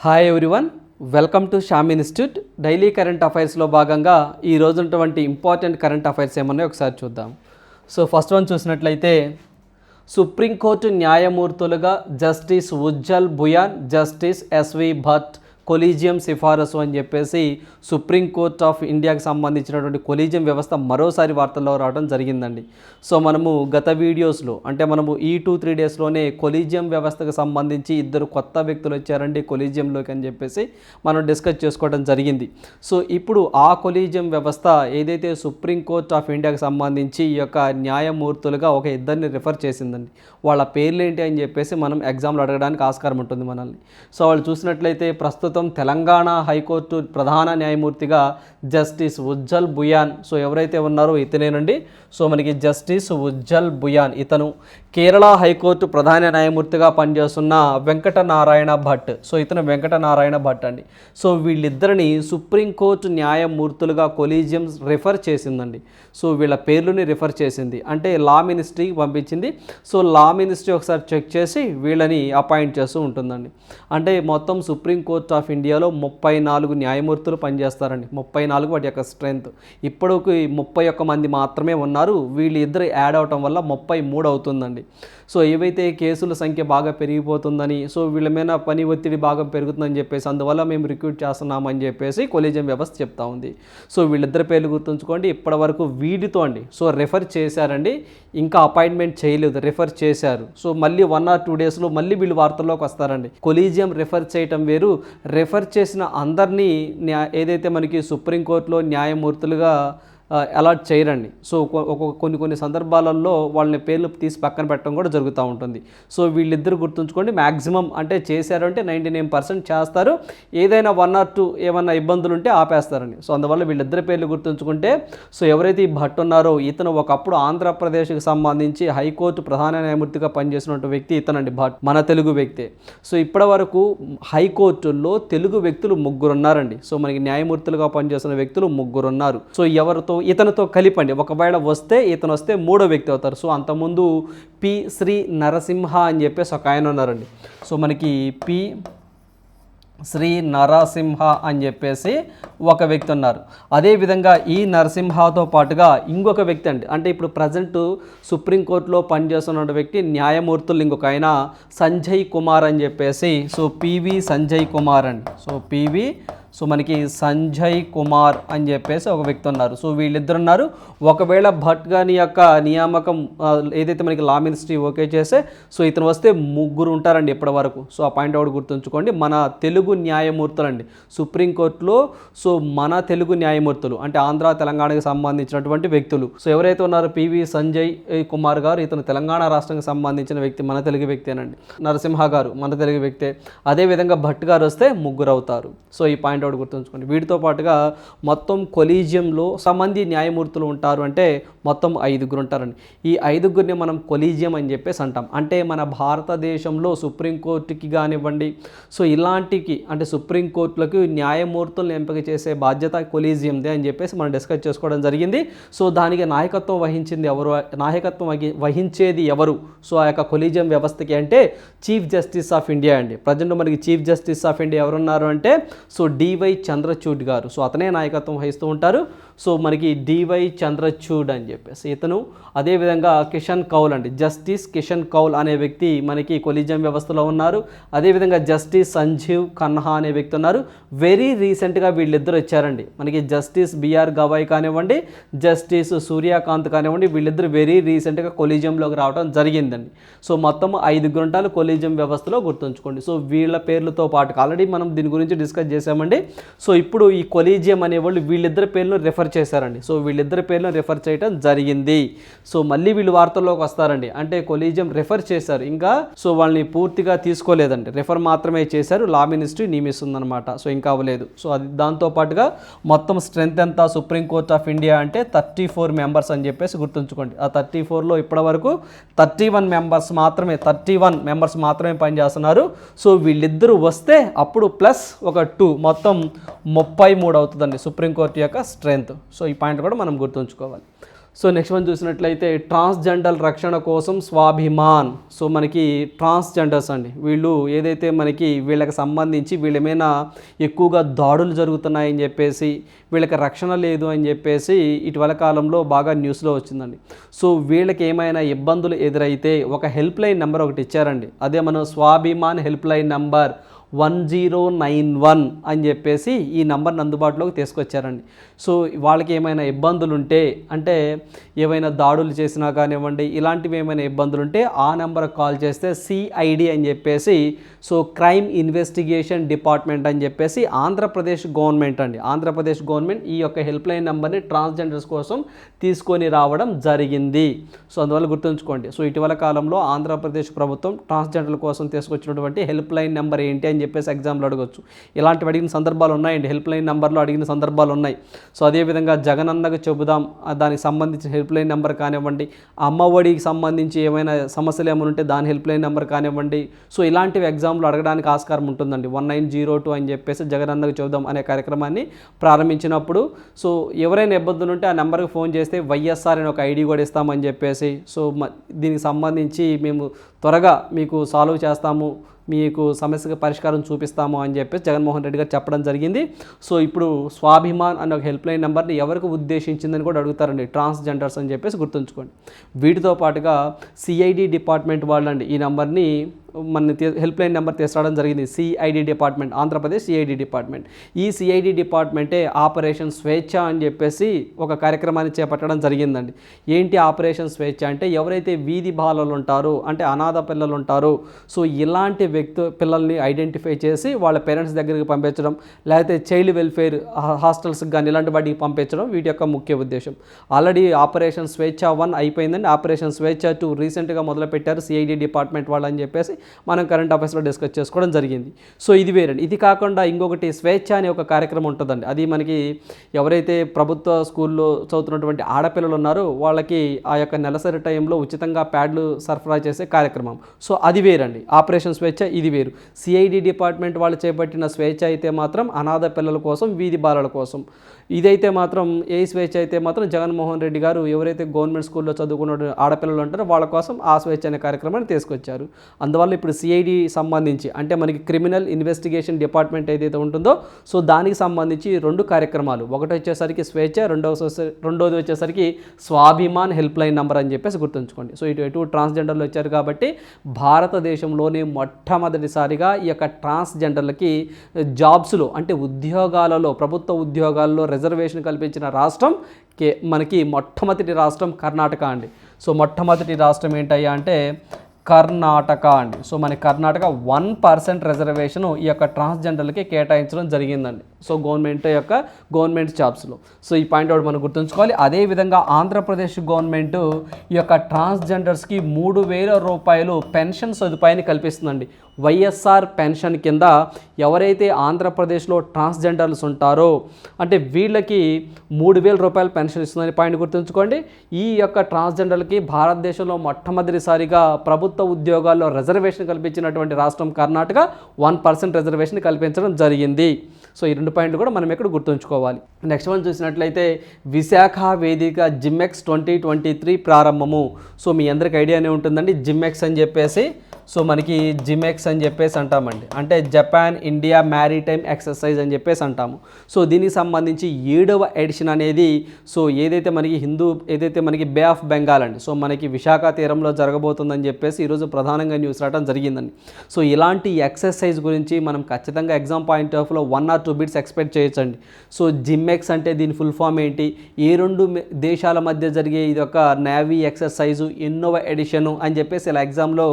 Hi everyone welcome to Sham institute daily current అఫైర్స్లో భాగంగా ఈ రోజున్నటువంటి ఇంపార్టెంట్ కరెంట్ అఫైర్స్ ఏమన్నాయో ఒకసారి చూద్దాం. సో ఫస్ట్ వన్ చూసినట్లయితే supreme court న్యాయమూర్తులుగా justice Ujjal Bhuyan justice S V Bhatt collegium సిఫారసు అని చెప్పేసి సుప్రీంకోర్ట్ ఆఫ్ ఇండియాకి సంబంధించినటువంటి కొలీజియం వ్యవస్థ మరోసారి వార్తల్లో రావడం జరిగిందండి. సో మనము గత వీడియోస్లో అంటే మనము ఈ టూ త్రీ డేస్లోనే కొలీజియం వ్యవస్థకు సంబంధించి ఇద్దరు కొత్త వ్యక్తులు వచ్చారండి కొలీజియంలోకి అని చెప్పేసి మనం డిస్కస్ చేసుకోవడం జరిగింది. సో ఇప్పుడు ఆ కొలీజియం వ్యవస్థ ఏదైతే సుప్రీంకోర్ట్ ఆఫ్ ఇండియాకి సంబంధించి ఈ యొక్క న్యాయమూర్తులుగా ఒక ఇద్దరిని రిఫర్ చేసిందండి. వాళ్ళ పేర్లు ఏంటి అని చెప్పేసి మనం ఎగ్జామ్లో అడగడానికి ఆస్కారం ఉంటుంది మనల్ని. సో వాళ్ళు చూసినట్లయితే ప్రస్తుతం తెలంగాణ హైకోర్టు ప్రధాన న్యాయమూర్తిగా జస్టిస్ ఉజ్జల్ బుయాన్. సో ఎవరైతే ఉన్నారో ఇతనేనండి. సో మనకి జస్టిస్ ఉజ్జల్ బుయాన్. ఇతను కేరళ హైకోర్టు ప్రధాన న్యాయమూర్తిగా పనిచేస్తున్న వెంకట నారాయణ భట్. సో ఇతను వెంకట నారాయణ భట్ అండి. సో వీళ్ళిద్దరిని సుప్రీంకోర్టు న్యాయమూర్తులుగా కొలీజియం రిఫర్ చేసిందండి. సో వీళ్ళ పేర్లుని రిఫర్ చేసింది. అంటే లా మినిస్ట్రీకి పంపించింది. సో లా మినిస్ట్రీ ఒకసారి చెక్ చేసి వీళ్ళని అపాయింట్ చేస్తూ ఉంటుందండి. అంటే మొత్తం సుప్రీంకోర్టు ఆఫ్ ఇండియాలో ముప్పై నాలుగు న్యాయమూర్తులు పనిచేస్తారండి. ముప్పై నాలుగు వాటి యొక్క స్ట్రెంగ్త్. ఇప్పటికి ముప్పై ఒక్క మంది మాత్రమే ఉన్నారు. వీళ్ళిద్దరు యాడ్ అవటం వల్ల ముప్పై మూడు అవుతుందండి. సో ఏవైతే కేసుల సంఖ్య బాగా పెరిగిపోతుందని సో వీళ్ళ మీద పని ఒత్తిడి బాగా పెరుగుతుందని చెప్పేసి అందువల్ల మేము రిక్రూట్ చేస్తున్నామని చెప్పేసి కొలీజియం వ్యవస్థ చెప్తా ఉంది. సో వీళ్ళిద్దరి పేర్లు గుర్తుంచుకోండి. ఇప్పటివరకు వీటితో అండి. సో రెఫర్ చేశారండి. ఇంకా అపాయింట్మెంట్ చేయలేదు. రెఫర్ చేశారు. సో మళ్ళీ వన్ ఆర్ టూ డేస్లో మళ్ళీ వీళ్ళు వార్తల్లోకి వస్తారండి. కొలీజియం రెఫర్ చేయటం వేరు. రెఫర్ చేసిన అందరినీ ఏదైతే మనకి సుప్రీంకోర్టులో న్యాయమూర్తులుగా అలాట్ చేయరండి. సో ఒక్కొక్క ఒక కొన్ని కొన్ని సందర్భాలలో వాళ్ళని పేర్లు తీసి పక్కన పెట్టడం కూడా జరుగుతూ ఉంటుంది. సో వీళ్ళిద్దరు గుర్తుంచుకోండి మ్యాక్సిమం అంటే చేశారు అంటే నైంటీ నైన్ పర్సెంట్ చేస్తారు. ఏదైనా వన్ ఆర్ టూ ఏమన్నా ఇబ్బందులు ఉంటే ఆపేస్తారండి. సో అందువల్ల వీళ్ళిద్దరి పేర్లు గుర్తుంచుకుంటే సో ఎవరైతే ఈ భట్ ఉన్నారో ఇతను ఒకప్పుడు ఆంధ్రప్రదేశ్కి సంబంధించి హైకోర్టు ప్రధాన న్యాయమూర్తిగా పనిచేసినటువంటి వ్యక్తి ఇతనండి భట్ మన తెలుగు వ్యక్తే. సో ఇప్పటి వరకు హైకోర్టుల్లో తెలుగు వ్యక్తులు ముగ్గురు ఉన్నారండి సో మనకి న్యాయమూర్తులుగా పనిచేస్తున్న వ్యక్తులు ముగ్గురు ఉన్నారు సో ఎవరితో ఇతనితో కలిపండి. ఒకవేళ వస్తే ఇతను వస్తే మూడో వ్యక్తి అవుతారు. సో అంతకుముందు పి శ్రీ నరసింహ అని చెప్పేసి ఒక ఆయన ఉన్నారండి. సో మనకి పి శ్రీ నరసింహ అని చెప్పేసి ఒక వ్యక్తి ఉన్నారు. అదేవిధంగా ఈ నరసింహతో పాటుగా ఇంకొక వ్యక్తి అండి. అంటే ఇప్పుడు ప్రజెంట్ సుప్రీంకోర్టులో పనిచేస్తున్న వ్యక్తి న్యాయమూర్తులు ఇంకొక ఆయన సంజయ్ కుమార్ అని చెప్పేసి సో పివి సంజయ్ కుమార్ అండి. సో పివి సో మనకి సంజయ్ కుమార్ అని చెప్పేసి ఒక వ్యక్తి ఉన్నారు. సో వీళ్ళిద్దరు ఉన్నారు. ఒకవేళ భట్ గాని యొక్క నియామకం ఏదైతే మనకి లా మినిస్ట్రీ ఓకే చేస్తే సో ఇతను వస్తే ముగ్గురు ఉంటారండి ఇప్పటి వరకు. సో ఆ పాయింట్ అవుట్ గుర్తుంచుకోండి. మన తెలుగు న్యాయమూర్తులు అండి సుప్రీంకోర్టులో సో మన తెలుగు న్యాయమూర్తులు అంటే ఆంధ్ర తెలంగాణకి సంబంధించినటువంటి వ్యక్తులు. సో ఎవరైతే ఉన్నారో పివి సంజయ్ కుమార్ గారు ఇతను తెలంగాణ రాష్ట్రానికి సంబంధించిన వ్యక్తి మన తెలుగు వ్యక్తేనండి నరసింహ గారు మన తెలుగు వ్యక్తే. అదేవిధంగా భట్ గారు వస్తే ముగ్గురు అవుతారు. సో ఈ పాయింట్ అవుట్ గుర్తుంచుకోండి. వీటితో పాటుగా మొత్తం కొలీజియంలో సమంది న్యాయమూర్తులు ఉంటారు అంటే మొత్తం ఐదుగురు ఉంటారని ఈ ఐదుగురిని మనం కొలీజియం అని చెప్పేసి అంటాం. అంటే మన భారతదేశంలో సుప్రీంకోర్టుకి కానివ్వండి సో ఇలాంటికి అంటే సుప్రీంకోర్టులకు న్యాయమూర్తులను ఎంపిక చేసే బాధ్యత కొలీజియందే అని చెప్పేసి మనం డిస్కస్ చేసుకోవడం జరిగింది. సో దానికి నాయకత్వం వహించింది ఎవరు? నాయకత్వం వహించేది ఎవరు? సో ఆ యొక్క కొలీజియం వ్యవస్థకి అంటే చీఫ్ జస్టిస్ ఆఫ్ ఇండియా అండి. ప్రజెంట్ మనకి చీఫ్ జస్టిస్ ఆఫ్ ఇండియా ఎవరున్నారు అంటే సో డి డివై చంద్రచూడ్ గారు. సో అతనే నాయకత్వం వహిస్తూ ఉంటారు. సో మనకి డివై చంద్రచూడ్ అని చెప్పేసి ఇతను అదేవిధంగా కిషన్ కౌల్ అండి. జస్టిస్ కిషన్ కౌల్ అనే వ్యక్తి మనకి కొలిజియం వ్యవస్థలో ఉన్నారు. అదేవిధంగా జస్టిస్ సంజీవ్ కన్హా అనే వ్యక్తి ఉన్నారు. వెరీ రీసెంట్గా వీళ్ళిద్దరు వచ్చారండి. మనకి జస్టిస్ బిఆర్ గవాయ్ కానివ్వండి జస్టిస్ సూర్యకాంత్ కానివ్వండి వీళ్ళిద్దరు వెరీ రీసెంట్గా కొలీజియంలోకి రావడం జరిగిందండి. సో మొత్తం ఐదు గుంటాలు కొలీజియం వ్యవస్థలో గుర్తుంచుకోండి. సో వీళ్ళ పేర్లతో పాటు ఆల్రెడీ మనం దీని గురించి డిస్కస్ చేసామండి సో ఇప్పుడు ఈ కొలీజియం అనేవాళ్ళు వీళ్ళిద్దరి పేర్లను రెఫర్ చేశారండి. సో వీళ్ళిద్దరి పేర్లను రిఫర్ చేయడం జరిగింది. సో మళ్ళీ వీళ్ళు వార్తల్లోకి వస్తారండి. అంటే కొలీజియం రిఫర్ చేశారు. ఇంకా సో వాళ్ళని పూర్తిగా తీసుకోలేదండి. రిఫర్ మాత్రమే చేశారు. లా మినిస్ట్రీ నియమిస్తుందన్నమాట. సో ఇంకా అవ్వలేదు. సో అది దాంతో పాటుగా మొత్తం స్ట్రెంత్ ఎంత సుప్రీంకోర్ట్ ఆఫ్ ఇండియా అంటే థర్టీ ఫోర్ మెంబర్స్ అని చెప్పేసి గుర్తుంచుకోండి. ఆ థర్టీ ఫోర్లో ఇప్పటి వరకు థర్టీ వన్ మెంబర్స్ మాత్రమే థర్టీ వన్ మెంబర్స్ మాత్రమే పనిచేస్తున్నారు. సో వీళ్ళిద్దరూ వస్తే అప్పుడు ప్లస్ ఒక టూ మొత్తం ముప్పై మూడు అవుతుందండి సుప్రీంకోర్టు యొక్క స్ట్రెంత్ సో ఈ పాయింట్ కూడా మనం గుర్తుంచుకోవాలి. సో నెక్స్ట్ వన్ చూసినట్లయితే ట్రాన్స్జెండర్ రక్షణ కోసం స్వాభిమాన్. సో మనకి ట్రాన్స్జెండర్స్ అండి. వీళ్ళు ఏదైతే మనకి వీళ్ళకి సంబంధించి వీళ్ళేమైనా ఎక్కువగా దాడులు జరుగుతున్నాయని చెప్పేసి వీళ్ళకి రక్షణ లేదు అని చెప్పేసి ఇటీవల కాలంలో బాగా న్యూస్లో వచ్చిందండి. సో వీళ్ళకి ఏమైనా ఇబ్బందులు ఎదురైతే ఒక హెల్ప్ లైన్ నెంబర్ ఒకటి ఇచ్చారండి. అదే మనం Swabhiman help line number one zero nine one అని చెప్పేసి ఈ నంబర్ని అందుబాటులోకి తీసుకొచ్చారండి. సో వాళ్ళకి ఏమైనా ఇబ్బందులు ఉంటే అంటే ఏమైనా దాడులు చేసినా కానివ్వండి ఇలాంటివి ఏమైనా ఇబ్బందులు ఉంటే ఆ నెంబర్కి కాల్ చేస్తే సిఐడి అని చెప్పేసి సో క్రైమ్ ఇన్వెస్టిగేషన్ డిపార్ట్మెంట్ అని చెప్పేసి ఆంధ్రప్రదేశ్ గవర్నమెంట్ అండి. ఆంధ్రప్రదేశ్ గవర్నమెంట్ ఈ యొక్క హెల్ప్లైన్ నెంబర్ని ట్రాన్స్జెండర్స్ కోసం తీసుకొని రావడం జరిగింది. సో అందువల్ల గుర్తుంచుకోండి. సో ఇటీవల కాలంలో ఆంధ్రప్రదేశ్ ప్రభుత్వం ట్రాన్స్జెండర్ల కోసం తీసుకొచ్చినటువంటి హెల్ప్ లైన్ నెంబర్ ఏంటి అని అని చెప్పేసి ఎగ్జామ్లో అడగొచ్చు. ఇలాంటివి అడిగిన సందర్భాలు ఉన్నాయండి. హెల్ప్ లైన్ నెంబర్లో అడిగిన సందర్భాలు ఉన్నాయి. సో అదేవిధంగా జగనన్నకు చెబుదాం. దానికి సంబంధించిన హెల్ప్ లైన్ నెంబర్ కానివ్వండి. అమ్మఒడికి సంబంధించి ఏమైనా సమస్యలు ఏమైనా ఉంటే దాని హెల్ప్ లైన్ నెంబర్ కానివ్వండి. సో ఇలాంటివి ఎగ్జామ్లో అడగడానికి ఆస్కారం ఉంటుందండి. వన్ నైన్ జీరో టూ అని చెప్పేసి జగనన్నకు చెబుదాం అనే కార్యక్రమాన్ని ప్రారంభించినప్పుడు. సో ఎవరైనా ఇబ్బందులు ఉంటే ఆ నెంబర్కి ఫోన్ చేస్తే వైఎస్ఆర్ అని ఒక ఐడి కూడా ఇస్తామని చెప్పేసి. సో దీనికి సంబంధించి మేము త్వరగా మీకు సాల్వ్ చేస్తాము. మీకు సమస్యకు పరిష్కారం చూపిస్తాము అని చెప్పేసి జగన్మోహన్ రెడ్డి గారు చెప్పడం జరిగింది. సో ఇప్పుడు స్వాభిమాన్ అనే ఒక హెల్ప్ లైన్ నెంబర్ని ఎవరికి ఉద్దేశించిందని కూడా అడుగుతారండి. ట్రాన్స్జెండర్స్ అని చెప్పేసి గుర్తుంచుకోండి. వీటితో పాటుగా సిఐడి డిపార్ట్మెంట్ వాళ్ళండి ఈ నెంబర్ని మన హెల్ప్ లైన్ నెంబర్ తీసుకురావడం జరిగింది. CID department Andhra Pradesh CID department. ఈ సిఐడి డిపార్ట్మెంటే ఆపరేషన్ స్వేచ్ఛ అని చెప్పేసి ఒక కార్యక్రమాన్ని చేపట్టడం జరిగిందండి. ఏంటి ఆపరేషన్ స్వేచ్ఛ అంటే ఎవరైతే వీధి బాలలు ఉంటారో అంటే అనాథ పిల్లలు ఉంటారో సో ఇలాంటి వ్యక్తు పిల్లల్ని ఐడెంటిఫై చేసి వాళ్ళ పేరెంట్స్ దగ్గరికి పంపించడం లేకపోతే చైల్డ్ వెల్ఫేర్ హాస్టల్స్కి కానీ ఇలాంటి వాటికి పంపించడం వీటి యొక్క ముఖ్య ఉద్దేశం. ఆల్రెడీ ఆపరేషన్ స్వేచ్ఛ వన్ అయిపోయిందండి. ఆపరేషన్ స్వేచ్ఛ టూ రీసెంట్గా మొదలుపెట్టారు సిఐడి డిపార్ట్మెంట్ వాళ్ళు అని చెప్పేసి మనం కరెంట్ అఫైర్స్లో డిస్కస్ చేసుకోవడం జరిగింది. సో ఇది వేరండి. ఇది కాకుండా ఇంకొకటి స్వేచ్ఛ అనే ఒక కార్యక్రమం ఉంటుందండి. అది మనకి ఎవరైతే ప్రభుత్వ స్కూల్లో చదువుతున్నటువంటి ఆడపిల్లలు ఉన్నారో వాళ్ళకి ఆ యొక్క నెలసరి టైంలో ఉచితంగా ప్యాడ్లు సరఫరా చేసే కార్యక్రమం. సో అది వేరండి. ఆపరేషన్ స్వేచ్ఛ ఇది వేరు. సిఐడి డిపార్ట్మెంట్ వాళ్ళు చేపట్టిన స్వేచ్ఛ అయితే మాత్రం అనాథ పిల్లల కోసం వీధి బాలల కోసం. ఇదైతే మాత్రం ఏ స్వేచ్ఛ అయితే మాత్రం జగన్మోహన్ రెడ్డి గారు ఎవరైతే గవర్నమెంట్ స్కూల్లో చదువుకున్న ఆడపిల్లలు ఉంటారో వాళ్ళ కోసం ఆ స్వేచ్ఛ అనే కార్యక్రమాన్ని తీసుకొచ్చారు. అందువల్ల ఇప్పుడు సిఐడి సంబంధించి అంటే మనకి క్రిమినల్ ఇన్వెస్టిగేషన్ డిపార్ట్మెంట్ ఏదైతే ఉంటుందో సో దానికి సంబంధించి రెండు కార్యక్రమాలు. ఒకటి వచ్చేసరికి స్వేచ్ఛ రెండవ రెండోది వచ్చేసరికి స్వాభిమాన్ హెల్ప్ లైన్ నెంబర్ అని చెప్పేసి గుర్తుంచుకోండి. సో ఇటు ఎటు ట్రాన్స్జెండర్లు వచ్చారు కాబట్టి భారతదేశంలోనే మొట్టమొదటిసారిగా ఈ యొక్క ట్రాన్స్జెండర్లకి జాబ్స్లో అంటే ఉద్యోగాలలో ప్రభుత్వ ఉద్యోగాల్లో రిజర్వేషన్ కల్పించిన రాష్ట్రం కే మనకి మొట్టమొదటి రాష్ట్రం కర్ణాటక అండి. సో మొట్టమొదటి రాష్ట్రం ఏంటయ్యా అంటే కర్ణాటక అండి. సో మన కర్ణాటక వన్ పర్సెంట్ రిజర్వేషన్ ఈ యొక్క ట్రాన్స్జెండర్లకి కేటాయించడం జరిగిందండి. సో గవర్నమెంట్ యొక్క గవర్నమెంట్ జాబ్స్లో. సో ఈ పాయింట్ అవుట్ మనం గుర్తుంచుకోవాలి. అదేవిధంగా ఆంధ్రప్రదేశ్ గవర్నమెంట్ ఈ యొక్క ట్రాన్స్జెండర్స్కి మూడు వేల రూపాయలు పెన్షన్ సదుపాయాన్ని కల్పిస్తుందండి. వైఎస్ఆర్ పెన్షన్ కింద ఎవరైతే ఆంధ్రప్రదేశ్లో ట్రాన్స్జెండర్స్ ఉంటారో అంటే వీళ్ళకి మూడు వేల రూపాయల పెన్షన్ ఇస్తుందని పాయింట్ గుర్తుంచుకోండి. ఈ యొక్క ట్రాన్స్జెండర్లకి భారతదేశంలో మొట్టమొదటిసారిగా ప్రభుత్వ ఉద్యోగాల్లో రిజర్వేషన్ కల్పించినటువంటి రాష్ట్రం కర్ణాటక వన్ పర్సెంట్ రిజర్వేషన్ కల్పించడం జరిగింది. సో ఈ రెండు పాయింట్లు కూడా మనం ఇక్కడ గుర్తుంచుకోవాలి. నెక్స్ట్ వన్ చూసినట్లయితే విశాఖ వేదిక జిమ్మెక్స్ ట్వంటీ ట్వంటీ త్రీ ప్రారంభము. సో మీ అందరికి ఐడియానే ఉంటుందండి జిమ్మెక్స్ అని చెప్పేసి. సో మనకి జిమెక్స్ అని చెప్పేసి అంటామండి. అంటే జపాన్ ఇండియా మ్యారీటైమ్ ఎక్సర్సైజ్ అని చెప్పేసి అంటాము. సో దీనికి సంబంధించి ఏడవ ఎడిషన్ అనేది సో ఏదైతే మనకి హిందూ ఏదైతే మనకి బే ఆఫ్ బెంగాల్ అండి సో మనకి విశాఖ తీరంలో జరగబోతుందని చెప్పేసి ఈరోజు ప్రధానంగా న్యూస్ రావడం జరిగిందండి. సో ఇలాంటి ఎక్సర్సైజ్ గురించి మనం ఖచ్చితంగా ఎగ్జామ్ పాయింట్ ఆఫ్లో one or two bits expect చేయొచ్చండి. సో జిమ్మెక్స్ అంటే దీని ఫుల్ ఫామ్ ఏంటి? ఏ రెండు దేశాల మధ్య జరిగే ఇది ఒక నేవీ ఎక్సర్సైజు ఎన్నోవ ఎడిషను అని చెప్పేసి ఇలా ఎగ్జామ్లో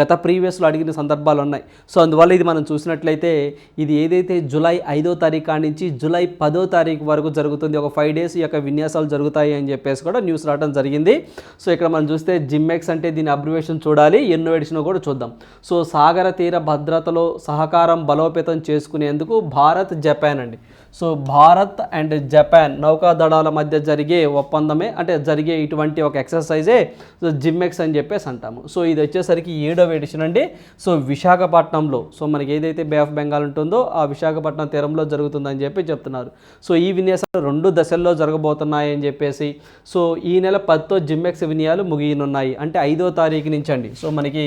గత ప్రీవియస్లో అడిగిన సందర్భాలు ఉన్నాయి. సో అందువల్ల ఇది మనం చూసినట్లయితే ఇది ఏదైతే జూలై ఐదో తారీఖు నుంచి జూలై పదో తారీఖు వరకు జరుగుతుంది ఒక ఫైవ్ డేస్ ఈ యొక్క విన్యాసాలు జరుగుతాయి అని చెప్పేసి కూడా న్యూస్ రావడం జరిగింది. సో ఇక్కడ మనం చూస్తే జిమ్మెక్స్ అంటే దీని అబ్రివేషన్ చూడాలి ఎన్నో ఎడిషన్ కూడా చూద్దాం. సో సాగర తీర భద్రతలో సహకారం బలోపేతం చేసుకునేందుకు భారత్ జపాన్ అండి. సో భారత్ అండ్ జపాన్ నౌకాదళాల మధ్య జరిగే ఒప్పందమే అంటే జరిగే ఇటువంటి ఒక ఎక్సర్సైజే సో జిమ్మెక్స్ అని చెప్పేసి అంటాము. సో ఇది వచ్చేసరికి ఏడవ ఎడిషన్ అండి. సో విశాఖపట్నంలో సో మనకి ఏదైతే బే ఆఫ్ బెంగాల్ ఉంటుందో ఆ విశాఖపట్నం తీరంలో జరుగుతుందని చెప్పి చెప్తున్నారు. సో ఈ విన్యాసాలు రెండు దశల్లో జరగబోతున్నాయని చెప్పేసి సో ఈ నెల పదితో జిమ్మెక్స్ వినయాలు ముగియనున్నాయి. అంటే ఐదో తారీఖు నుంచి అండి. సో మనకి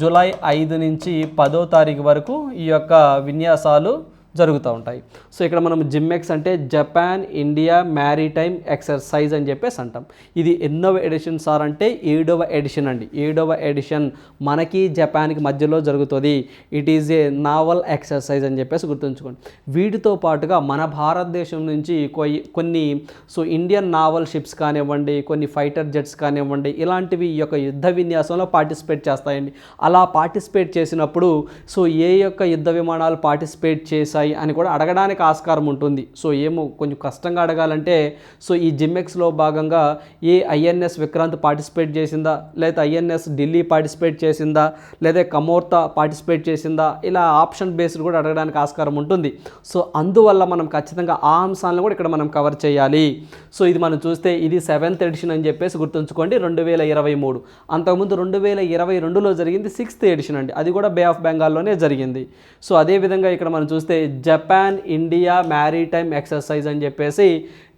జూలై ఐదు నుంచి పదో తారీఖు వరకు ఈ యొక్క విన్యాసాలు జరుగుతూ ఉంటాయి. సో ఇక్కడ మనం జిమ్మెక్స్ అంటే జపాన్ ఇండియా మ్యారీటైమ్ ఎక్సర్సైజ్ అని చెప్పేసి అంటాం. ఇది ఎన్నో ఎడిషన్ సార్ అంటే ఏడవ ఎడిషన్ అండి. ఏడవ ఎడిషన్ మనకి జపాన్కి మధ్యలో జరుగుతుంది. It is a naval exercise అని చెప్పేసి గుర్తుంచుకోండి. వీటితో పాటుగా మన భారతదేశం నుంచి కొయి- కొన్ని సో ఇండియన్ నావల్ షిప్స్ కానివ్వండి కొన్ని ఫైటర్ జెట్స్ కానివ్వండి ఇలాంటివి ఈ యొక్క యుద్ధ విన్యాసంలో పార్టిసిపేట్ చేస్తాయండి. అలా పార్టిసిపేట్ చేసినప్పుడు సో ఏ యొక్క యుద్ధ విమానాలు పార్టిసిపేట్ చేశాయి? అని కూడా అడగడానికి ఆస్కారం ఉంటుంది. సో ఏమో కొంచెం కష్టంగా అడగాలంటే సో ఈ జిమ్మెక్స్లో భాగంగా ఏ ఐఎన్ఎస్ విక్రాంత్ పార్టిసిపేట్ చేసిందా? లేదా ఐఎన్ఎస్ ఢిల్లీ పార్టిసిపేట్ చేసిందా? లేదా కమోర్తా పార్టిసిపేట్ చేసిందా? ఇలా ఆప్షన్ బేస్డ్ కూడా అడగడానికి ఆస్కారం ఉంటుంది. సో అందువల్ల మనం ఖచ్చితంగా ఆ అంశాలను కూడా ఇక్కడ మనం కవర్ చేయాలి. సో ఇది మనం చూస్తే ఇది సెవెంత్ ఎడిషన్ అని చెప్పేసి గుర్తుంచుకోండి రెండు వేల ఇరవై మూడు. అంతకుముందు రెండు వేల ఇరవై రెండులో జరిగింది సిక్స్త్ ఎడిషన్ అండి. అది కూడా బే ఆఫ్ బెంగాల్లోనే జరిగింది. సో అదేవిధంగా ఇక్కడ మనం చూస్తే జపాన్ ఇండియా మ్యారీటైమ్ ఎక్సర్సైజ్ అని చెప్పేసి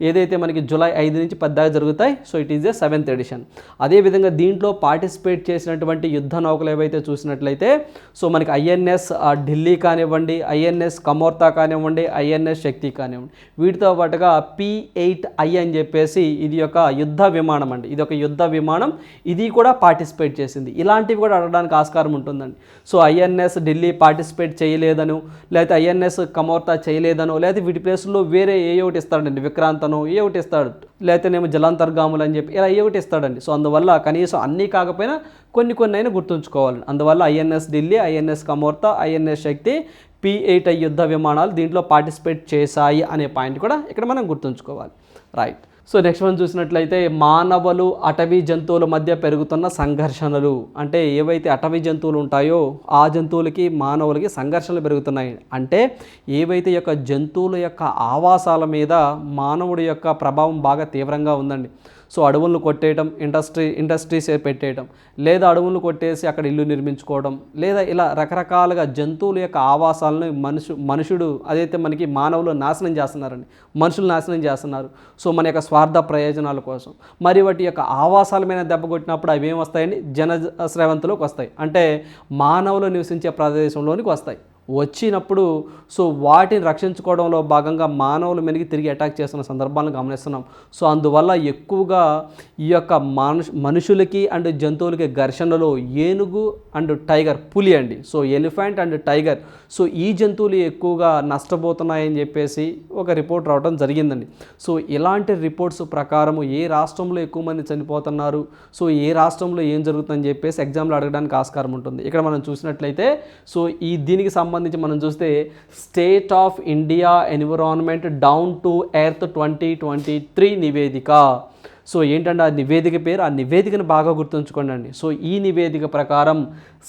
ఏదైతే మనకి జూలై ఐదు నుంచి పద్దాకా జరుగుతాయి so it is a seventh edition. అదేవిధంగా దీంట్లో పార్టిసిపేట్ చేసినటువంటి యుద్ధ నౌకలు ఏవైతే చూసినట్లయితే సో మనకి ఐఎన్ఎస్ ఢిల్లీ కానివ్వండి ఐఎన్ఎస్ కమోర్తా కానివ్వండి ఐఎన్ఎస్ శక్తి కానివ్వండి. వీటితో పాటుగా పి ఎయిట్ ఐ అని చెప్పేసి ఇది ఒక యుద్ధ విమానం అండి. ఇది ఒక యుద్ధ విమానం. ఇది కూడా పార్టిసిపేట్ చేసింది. ఇలాంటివి కూడా అడగడానికి ఆస్కారం ఉంటుందండి. సో ఐఎన్ఎస్ ఢిల్లీ పార్టిసిపేట్ చేయలేదను లేకపోతే ఐఎన్ఎస్ కమోర్తా చేయలేదనో లేకపోతే వీటి ప్లేస్లో వేరే ఏ ఒకటి ఇస్తాడండి విక్రాంతనో ఏ ఒకటి ఇస్తాడు లేకపోతేనేమో జలాంతర్గాములు అని చెప్పి ఇలా ఏ ఒకటి ఇస్తాడండి. సో అందువల్ల కనీసం అన్నీ కాకపోయినా కొన్ని కొన్ని అయినా గుర్తుంచుకోవాలి అందువల్ల INS Delhi INS Kamorta INS Shakti P eight యుద్ధ విమానాలు దీంట్లో పార్టిసిపేట్ చేశాయి అనే పాయింట్ కూడా ఇక్కడ మనం గుర్తుంచుకోవాలి. రైట్. సో నెక్స్ట్ వన్ చూసినట్లయితే మానవులు అటవీ జంతువుల మధ్య పెరుగుతున్న సంఘర్షణలు. అంటే ఏవైతే అటవీ జంతువులు ఉంటాయో ఆ జంతువులకి మానవులకి సంఘర్షణలు పెరుగుతున్నాయి. అంటే ఏవైతే యొక్క జంతువుల యొక్క ఆవాసాల మీద మానవుడి యొక్క ప్రభావం బాగా తీవ్రంగా ఉందండి. సో అడవులను కొట్టేయటం ఇండస్ట్రీ ఇండస్ట్రీస్ పెట్టేయటం లేదా అడవులను కొట్టేసి అక్కడ ఇల్లు నిర్మించుకోవడం లేదా ఇలా రకరకాలుగా జంతువుల యొక్క ఆవాసాలను మనుషు మనుషుడు అదైతే మనకి మానవులు నాశనం చేస్తున్నారండి మనుషులు నాశనం చేస్తున్నారు. సో మన యొక్క స్వార్థ ప్రయోజనాల కోసం. మరి వాటి యొక్క ఆవాసాల మీద దెబ్బ కొట్టినప్పుడు అవి ఏం వస్తాయండి? జన స్రవంతిలోకి వస్తాయి. అంటే మానవులు నివసించే ప్రదేశంలోనికి వస్తాయి. వచ్చినప్పుడు సో వాటిని రక్షించుకోవడంలో భాగంగా మానవుల మీదకి తిరిగి అటాక్ చేస్తున్న సందర్భాలను గమనిస్తున్నాం. సో అందువల్ల ఎక్కువగా ఈ యొక్క మనుషు మనుషులకి అండ్ జంతువులకి ఘర్షణలో ఏనుగు అండ్ టైగర్ పులి అండి. So elephant and tiger. So ఈ జంతువులు ఎక్కువగా నష్టపోతున్నాయని చెప్పేసి ఒక రిపోర్ట్ రావడం జరిగిందండి. సో ఇలాంటి రిపోర్ట్స్ ప్రకారము ఏ రాష్ట్రంలో ఎక్కువ మంది చనిపోతున్నారు? సో ఏ రాష్ట్రంలో ఏం జరుగుతుందని చెప్పేసి ఎగ్జామ్లో అడగడానికి ఆస్కారం ఉంటుంది. ఇక్కడ మనం చూసినట్లయితే సో ఈ దీనికి సంబంధించి మనం చూస్తే state of India environment down to earth twenty twenty three నివేదిక. సో ఏంటంటే ఆ నివేదిక పేరు ఆ నివేదికను బాగా గుర్తుంచుకోండి సో ఈ నివేదిక ప్రకారం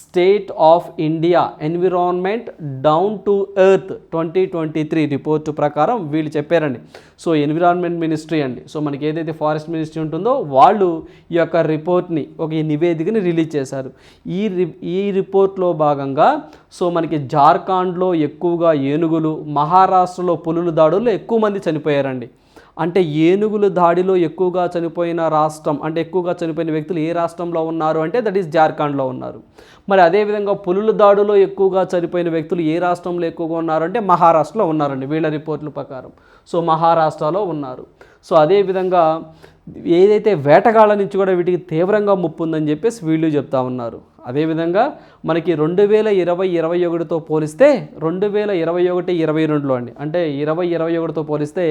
state of India environment down to earth twenty twenty three report ప్రకారం వీళ్ళు చెప్పారండి. సో ఎన్విరాన్మెంట్ మినిస్ట్రీ అండి. సో మనకి ఏదైతే ఫారెస్ట్ మినిస్ట్రీ ఉంటుందో వాళ్ళు ఈ యొక్క రిపోర్ట్ని ఒక ఈ నివేదికని రిలీజ్ చేశారు. ఈ రి ఈ రిపోర్ట్లో భాగంగా సో మనకి జార్ఖండ్లో ఎక్కువగా ఏనుగులు మహారాష్ట్రలో పులుల దాడుల్లో ఎక్కువ మంది చనిపోయారండి. అంటే ఏనుగుల దాడిలో ఎక్కువగా చనిపోయిన రాష్ట్రం అంటే ఎక్కువగా చనిపోయిన వ్యక్తులు ఏ రాష్ట్రంలో ఉన్నారు అంటే దట్ ఈస్ జార్ఖండ్లో ఉన్నారు. మరి అదేవిధంగా పులుల దాడిలో ఎక్కువగా చనిపోయిన వ్యక్తులు ఏ రాష్ట్రంలో ఎక్కువగా ఉన్నారు అంటే మహారాష్ట్రలో ఉన్నారండి వీళ్ళ రిపోర్ట్ల ప్రకారం. సో మహారాష్ట్రలో ఉన్నారు. సో అదేవిధంగా ఏదైతే వేటగాళ్ళ నుంచి కూడా వీటికి తీవ్రంగా ముప్పు ఉందని చెప్పేసి వీళ్ళు చెప్తా ఉన్నారు. అదేవిధంగా మనకి రెండు వేల ఇరవై ఇరవై ఒకటితో పోలిస్తే రెండు వేల ఇరవై ఒకటి ఇరవై రెండులో అండి అంటే ఇరవై ఇరవై ఒకటితో పోలిస్తే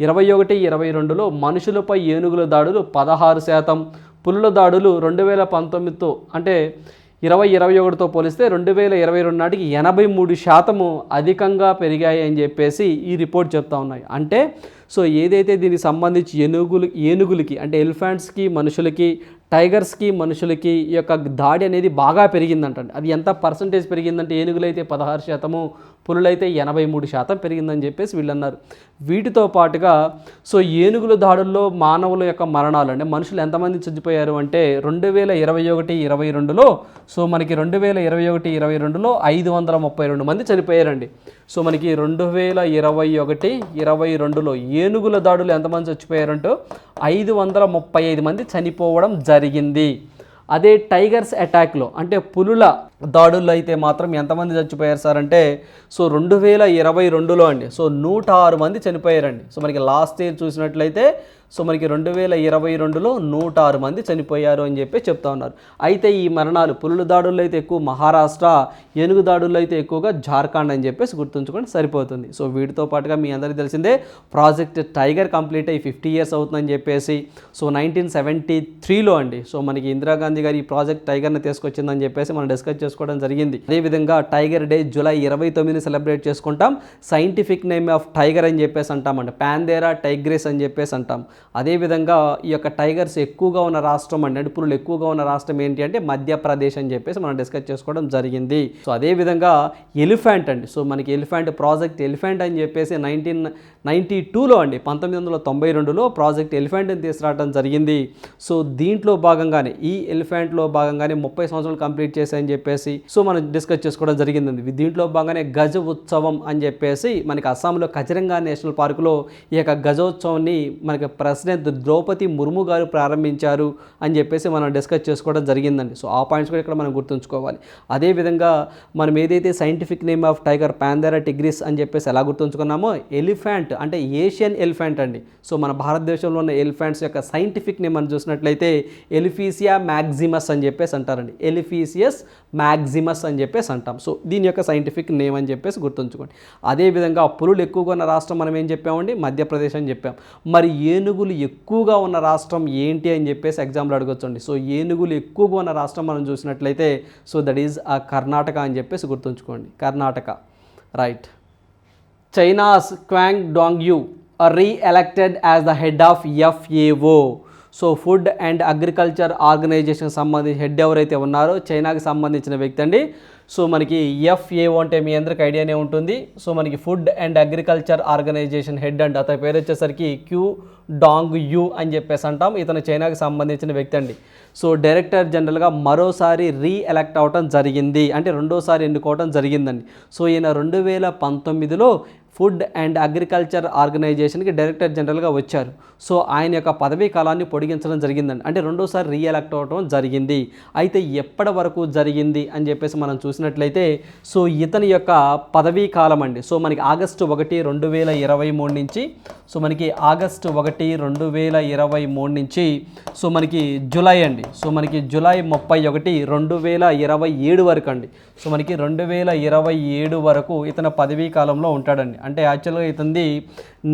ఇరవై ఒకటి ఇరవై రెండులో మనుషులపై ఏనుగుల దాడులు పదహారు శాతం పులుల దాడులు రెండు వేల పంతొమ్మిదితో అంటే ఇరవై ఇరవై ఒకటితో పోలిస్తే రెండు వేల ఇరవై రెండు నాటికి ఎనభై మూడు శాతము అధికంగా పెరిగాయి అని చెప్పేసి ఈ రిపోర్ట్ చెప్తా ఉన్నాయి. అంటే సో ఏదైతే దీనికి సంబంధించి ఏనుగులు ఏనుగులకి అంటే ఎలిఫెంట్స్కి మనుషులకి టైగర్స్కి మనుషులకి ఈ యొక్క దాడి అనేది బాగా పెరిగిందంటండి. అది ఎంత పర్సంటేజ్ పెరిగిందంటే ఏనుగులైతే పదహారు శాతము పులులైతే ఎనభై మూడు శాతం పెరిగిందని చెప్పేసి వీళ్ళు అన్నారు వీటితో పాటుగా సో ఏనుగుల దాడుల్లో మానవుల యొక్క మరణాలు అంటే మనుషులు ఎంతమంది చచ్చిపోయారు అంటే రెండు వేల ఇరవై ఒకటి ఇరవై రెండులో సో మనకి రెండు వేల ఇరవై ఒకటి ఇరవై రెండులో ఐదు వందల ముప్పై రెండు మంది చనిపోయారండి. సో మనకి రెండు వేల ఇరవై ఒకటి ఇరవై రెండులో ఏనుగుల దాడులు ఎంతమంది చచ్చిపోయారంటో ఐదు వందల ముప్పై ఐదు మంది చనిపోవడం జరిగింది. అదే టైగర్స్ అటాక్లో అంటే పులుల దాడుల్లో అయితే మాత్రం ఎంతమంది చచ్చిపోయారు సార్ అంటే సో రెండు వేల ఇరవై రెండులో అండి సో నూట ఆరు మంది చనిపోయారండి. సో మనకి లాస్ట్ ఇయర్ చూసినట్లయితే సో మనకి రెండు వేల ఇరవై రెండులో నూట ఆరు మంది చనిపోయారు అని చెప్పి చెప్తా ఉన్నారు. అయితే ఈ మరణాలు పులుల దాడుల్లో అయితే ఎక్కువ మహారాష్ట్ర ఏనుగు దాడుల్లో అయితే ఎక్కువగా జార్ఖండ్ అని చెప్పేసి గుర్తుంచుకోండి సరిపోతుంది. సో వీటితో పాటుగా మీ అందరికీ తెలిసిందే ప్రాజెక్ట్ టైగర్ కంప్లీట్ అయ్యి ఫిఫ్టీ ఇయర్స్ అవుతుందని చెప్పేసి సో నైన్టీన్ సెవెంటీ త్రీలో అండి సో మనకి ఇందిరాగాంధీ గారి ఈ ప్రాజెక్ట్ టైగర్ని తీసుకొచ్చిందని చెప్పేసి మనం డిస్కస్ చేసుకోవడం జరిగింది. అదేవిధంగా టైగర్ డే జూలై ఇరవై తొమ్మిదిని సెలబ్రేట్ చేసుకుంటాం. సైంటిఫిక్ నేమ్ ఆఫ్ టైగర్ అని చెప్పేసి అంటామండి పాందేరా టైగ్రెస్ అని చెప్పేసి అంటాం. అదేవిధంగా ఈ యొక్క టైగర్స్ ఎక్కువగా ఉన్న రాష్ట్రం అండి. నడుపులు ఎక్కువగా ఉన్న రాష్ట్రం ఏంటి అంటే మధ్యప్రదేశ్ అని చెప్పేసి మనం డిస్కస్ చేసుకోవడం జరిగింది. సో అదేవిధంగా ఎలిఫెంట్ అండి. సో మనకి ఎలిఫెంట్ ప్రాజెక్ట్ ఎలిఫెంట్ అని చెప్పేసి నైన్టీన్ నైంటీ టూలో అండి. పంతొమ్మిది వందల తొంభై రెండులో ప్రాజెక్ట్ ఎలిఫెంట్ని తీసుకురావడం జరిగింది. సో దీంట్లో భాగంగానే ఈ ఎలిఫెంట్లో భాగంగానే ముప్పై సంవత్సరాలు కంప్లీట్ చేశాయని చెప్పేసి సో మనం డిస్కస్ చేసుకోవడం జరిగిందండి. దీంట్లో భాగంగానే గజ ఉత్సవం అని చెప్పేసి మనకి అస్సాంలో కజరంగా నేషనల్ పార్కులో ఈ యొక్క గజోత్సవాన్ని మనకి ప్రెసిడెంట్ ద్రౌపది ముర్ము గారు ప్రారంభించారు అని చెప్పేసి మనం డిస్కస్ చేసుకోవడం జరిగిందండి. సో ఆ పాయింట్స్ కూడా ఇక్కడ మనం గుర్తుంచుకోవాలి. అదేవిధంగా మనం ఏదైతే scientific name of tiger panthera tigris అని చెప్పేసి ఎలా గుర్తుంచుకున్నామో ఎలిఫెంట్ అంటే ఏషియన్ ఎలిఫెంట్ అండి. సో మన భారతదేశంలో ఉన్న ఎలిఫెంట్స్ యొక్క సైంటిఫిక్ నేమ్ అని చూసినట్లయితే ఎలిఫీసియా మ్యాగ్జిమస్ అని చెప్పేసి అంటారండి. ఎలిఫీసియస్ మ్యాగ్జిమస్ అని చెప్పేసి అంటాం. సో దీని యొక్క సైంటిఫిక్ నేమ్ అని చెప్పేసి గుర్తుంచుకోండి. అదేవిధంగా పులులు ఎక్కువగా ఉన్న రాష్ట్రం మనం ఏం చెప్పామండి? మధ్యప్రదేశ్ అని చెప్పాం. మరి ఏనుగులు ఎక్కువగా ఉన్న రాష్ట్రం ఏంటి అని చెప్పేసి ఎగ్జామ్లో అడగొచ్చండి. సో ఏనుగులు ఎక్కువగా ఉన్న రాష్ట్రం మనం చూసినట్లయితే సో దట్ ఈజ్ ఆ కర్ణాటక అని చెప్పేసి గుర్తుంచుకోండి. Karnataka. Right China's Kwong Dongyu reelected as the head of FAO so food and agriculture ఆర్గనైజేషన్కి సంబంధించి హెడ్ ఎవరైతే ఉన్నారో చైనాకి సంబంధించిన వ్యక్తి అండి. సో మనకి ఎఫ్ఏఓ అంటే మీ అందరికి ఐడియానే ఉంటుంది. సో మనకి food and agriculture organization head అండి. అతని పేరు వచ్చేసరికి క్యూ డాంగ్ యూ అని చెప్పేసి అంటాం. ఇతను చైనాకి సంబంధించిన వ్యక్తి అండి. సో డైరెక్టర్ జనరల్గా మరోసారి రీఎలెక్ట్ అవ్వటం అవటం జరిగింది. అంటే రెండోసారి ఎన్నుకోవటం జరిగిందండి. సో ఈయన రెండు వేల పంతొమ్మిదిలో ఫుడ్ అండ్ అగ్రికల్చర్ ఆర్గనైజేషన్కి డైరెక్టర్ జనరల్గా వచ్చారు. సో ఆయన యొక్క పదవీ కాలాన్ని పొడిగించడం జరిగిందండి. అంటే రెండోసారి రీఎలక్ట్ అవ్వడం జరిగింది. అయితే ఎప్పటి వరకు జరిగింది అని చెప్పేసి మనం చూసినట్లయితే సో ఇతని యొక్క పదవీ కాలం అండి. సో మనకి ఆగస్టు ఒకటి రెండు వేల ఇరవై మూడు నుంచి సో మనకి ఆగస్టు ఒకటి రెండు వేల ఇరవై మూడు నుంచి సో మనకి జూలై అండి. సో మనకి జూలై ముప్పై ఒకటి రెండు వేల ఇరవై ఏడు వరకు అండి. సో మనకి రెండు వేల ఇరవై ఏడు వరకు ఇతను పదవీ కాలంలో ఉంటాడండి. అంటే యాక్చువల్గా ఇతనిది